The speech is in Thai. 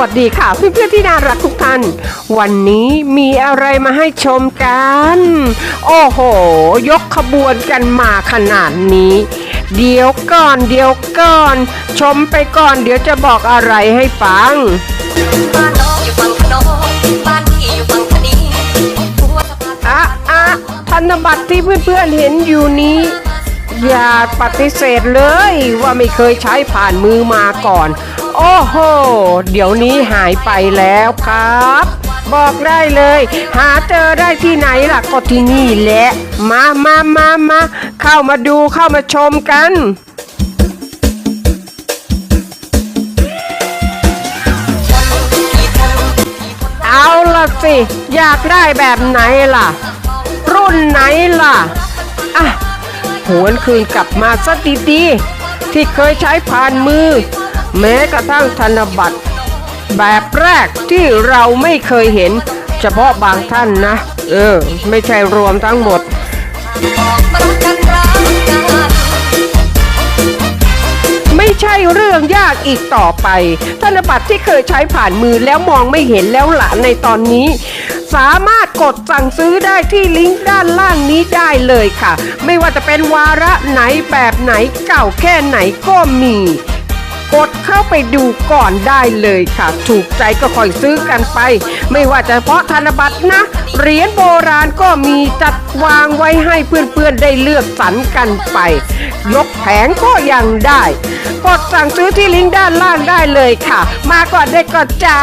วัสดีค่ะเพื่อนๆที่น่ารักทุกท่าน วันนี้มีอะไรมาให้ชมกัน โอ้โห ยกขบวนกันมาขนาดนี้ เดี๋ยวก่อนเดี๋ยวก่อน ชมไปก่อนเดี๋ยวจะบอกอะไรให้ฟังบ้านน้องอยู่ฝั่งขนองบ้านพี่อยู่ฝั่งคดีหัวสะพานอะอะธนบัตรที่เพื่อนๆเห็นอยู่นี้ อย่าปฏิเสธเลยว่าไม่เคยใช้ผ่านมือมาก่อน โอ้โห เดี๋ยวนี้หายไปแล้วครับ บอกได้เลย หาเจอได้ที่ไหนล่ะก็ที่นี่แหละ มามามามาเข้ามาดูเข้ามาชมกันเอาละสิ อยากได้แบบไหนล่ะ รุ่นไหนล่ะ อะ หวนคืนกลับมาสักดีๆที่เคยใช้ผ่านมือ แม้กระทั่งธนบัตร แบบแรกที่เราไม่เคยเห็น เฉพาะบางท่านนะ เออ ไม่ใช่รวมทั้งหมดไม่ใช่เรื่องยากอีกต่อไป ธนบัตรที่เคยใช้ผ่านมือแล้วมองไม่เห็นแล้วหละในตอนนี้ สามารถกดสั่งซื้อได้ที่ลิงก์ด้านล่างนี้ได้เลยค่ะ ไม่ว่าจะเป็นวาระไหนแบบไหนเก่าแค่ไหนก็มี กดเข้าไปดูก่อนได้เลยค่ะ ถูกใจก็ค่อยซื้อกันไป ไม่ว่าจะเพาะธนบัตรนะ เหรียญโบราณก็มีจัดวางไว้ให้เพื่อนๆได้เลือกสรรกันไปยกแผงก็ยังได้ กดสั่งซื้อที่ลิงก์ด้านล่างได้เลยค่ะ มาก่อนได้ก่อนจ้า